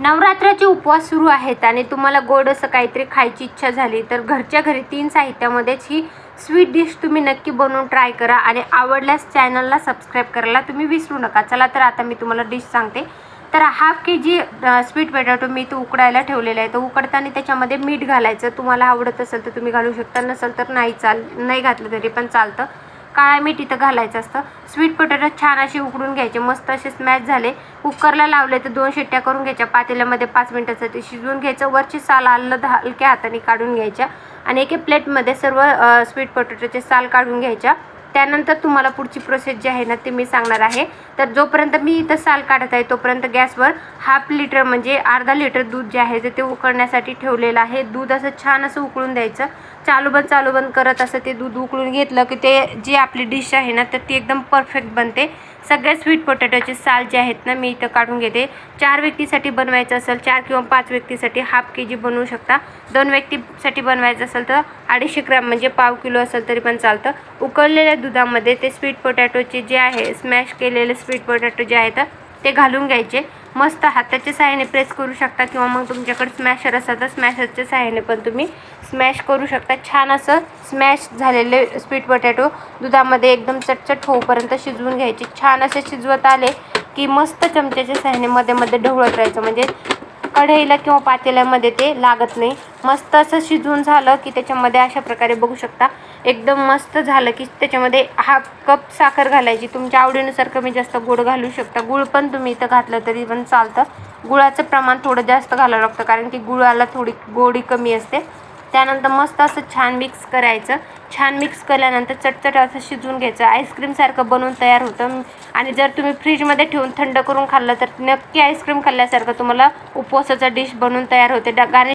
नवरात्राचे उपवास सुरू आहेत आणि तुम्हाला गोड असं काहीतरी खायची इच्छा झाली तर घरच्या घरी तीन साहित्यामध्येच ही स्वीट डिश तुम्ही नक्की बनवून ट्राय करा आणि आवडल्यास चॅनलला सबस्क्राईब करायला तुम्ही विसरू नका. चला तर आता मी तुम्हाला डिश सांगते. तर हाफ के जी स्वीट पेटाटो मी तो उकडायला ठेवलेला आहे. तर उकडताना त्याच्यामध्ये मीठ घालायचं. तुम्हाला आवडत असेल तर तुम्ही घालू शकता. नसेल तर नाही चाल नाही घातलं तरी पण चालतं. काळा मीठ इथं घालायचं असतं. स्वीट पोटॅटो छान असे उकडून घ्यायचे. मस्त असे स्मॅश झाले. कुकरला लावले तर दोन शिट्ट्या करून घ्यायच्या. पातेल्यामध्ये पाच मिनटाचं ते शिजवून घ्यायचं. वरची साल आलं हलक्या हाताने काढून घ्यायच्या. आणि एके प्लेटमध्ये सर्व स्वीट पोटॅटोचे साल काढून घ्यायच्या. त्यानंतर तुम्हाला पुढची प्रोसेस जी आहे ना ते मी सांगणार आहे. तर जोपर्यंत मी इथं साल काढत आहे तोपर्यंत गॅसवर हाफ लिटर म्हणजे अर्धा लिटर दूध जे आहे ते ते उकळण्यासाठी ठेवलेलं आहे. दूध असं छान असं उकळून द्यायचं. चालू बंद चालू बंद करत असं ते दूध उकळून घेतलं की ते जी आपली डिश आहे ना तर ती एकदम परफेक्ट बनते. सगळ्या स्वीट पोटॅटोचे साल जे आहेत ना मी इथं काढून घेते. चार व्यक्तीसाठी बनवायचं असेल चार किंवा पाच व्यक्तीसाठी हाफ के जी बनवू शकता. दोन व्यक्तीसाठी बनवायचं असेल तर अडीचशे ग्रॅम म्हणजे पाव किलो असेल तरी पण चालतं. उकळलेल्या दुधामध्ये ते स्वीट पोटॅटोचे जे आहे स्मॅश केलेले स्वीट पोटॅटो जे आहेत ते घालून घ्यायचे. मस्त हाताच्या सहाय्याने प्रेस करू शकता किंवा मग तुमच्याकडे स्मॅशर असेल तर स्मॅशरच्या सहाय्याने पण तुम्ही स्मॅश करू शकता. छान असं स्मॅश झालेले स्वीट पोटॅटो दुधामध्ये एकदम चटचट होऊपर्यंत शिजवून घ्यायचे. छान असे शिजवत आले की मस्त चमच्याच्या सहाय्याने मध्ये मध्ये ढवळत राहायचं. म्हणजे कढईला किंवा पातेल्यामध्ये ते लागत नाही. मस्त असं शिजवून झालं की त्याच्यामध्ये अशा प्रकारे बघू शकता. एकदम मस्त झालं की त्याच्यामध्ये हाफ कप साखर घालायची. तुमच्या आवडीनुसार कमी जास्त गोड घालू शकता. गुळ पण तुम्ही इथं घातलं तरी पण चालतं. गुळाचं प्रमाण थोडं जास्त घालावं लागतं कारण की गुळाला थोडी गोडी कमी असते. त्यानंतर मस्त असं छान मिक्स करायचं. छान मिक्स केल्यानंतर चटचट असं शिजवून घ्यायचं. आईस्क्रीमसारखं बनवून तयार होतं. आणि जर तुम्ही फ्रीजमध्ये ठेवून थंड करून खाल्लं तर नक्की आईस्क्रीम खाल्ल्यासारखं तुम्हाला उपवासाचा डिश बनवून तयार होते. डा गार्निश